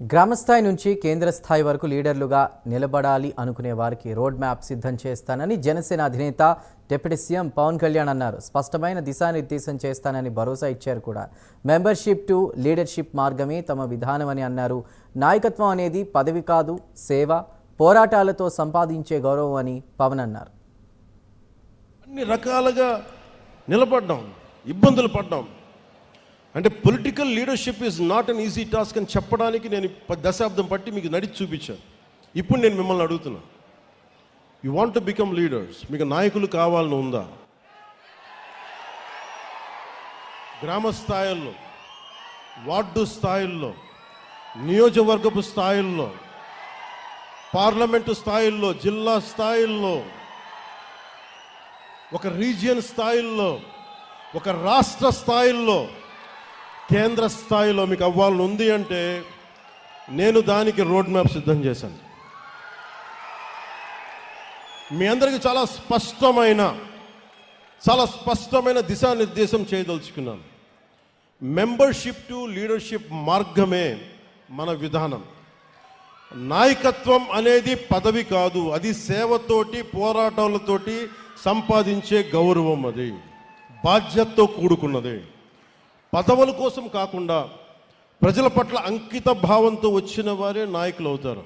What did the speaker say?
గ్రామస్థాయి నుంచి కేంద్ర స్థాయి వరకు లీడర్లుగా నిలబడాలి అనుకునే వారికి రోడ్ మ్యాప్ సిద్ధం చేస్తానని జనసేన అధినేత డిప్యూటీ సీఎం పవన్ కళ్యాణ్ అన్నారు. స్పష్టమైన దిశానిర్దేశం చేస్తానని భరోసా ఇచ్చారు కూడా. మెంబర్షిప్ టు లీడర్షిప్ మార్గమే తమ విధానమని అన్నారు. నాయకత్వం అనేది పదవి కాదు సేవ పోరాటాలతో సంపాదించే గౌరవం అని పవన్ అన్నారు. అన్ని రకాలుగా నిలబడ్డాం. ఇబ్బందులు పడ్డాం. అంటే political leadership is not an easy task అని చెప్పడానికి నేను దశాబ్దం పట్టి మీకు నడిచి చూపించాను. ఇప్పుడు నేను మిమ్మల్ని అడుగుతున్నా. You want to become leaders మీకు నాయకులు కావాలని ఉందా? గ్రామ స్థాయిల్లో వార్డు స్థాయిల్లో నియోజకవర్గపు స్థాయిల్లో పార్లమెంటు స్థాయిల్లో జిల్లా స్థాయిల్లో ఒక రీజియన్ స్థాయిల్లో ఒక రాష్ట్ర స్థాయిల్లో కేంద్ర స్థాయిలో మీకు అవ్వాలని ఉంది అంటే నేను దానికి రోడ్ మ్యాప్ సిద్ధం చేశాను. మీ అందరికీ చాలా స్పష్టమైన చాలా స్పష్టమైన దిశానిర్దేశం చేయదలుచుకున్నాను. మెంబర్షిప్ టు లీడర్షిప్ మార్గమే మన విధానం. నాయకత్వం అనేది పదవి కాదు అది సేవతోటి పోరాటాలతోటి సంపాదించే గౌరవం అది. బాధ్యతతో కూడుకున్నది. పదవుల కోసం కాకుండా ప్రజల పట్ల అంకిత భావంతో వచ్చిన వారే నాయకులు అవుతారు.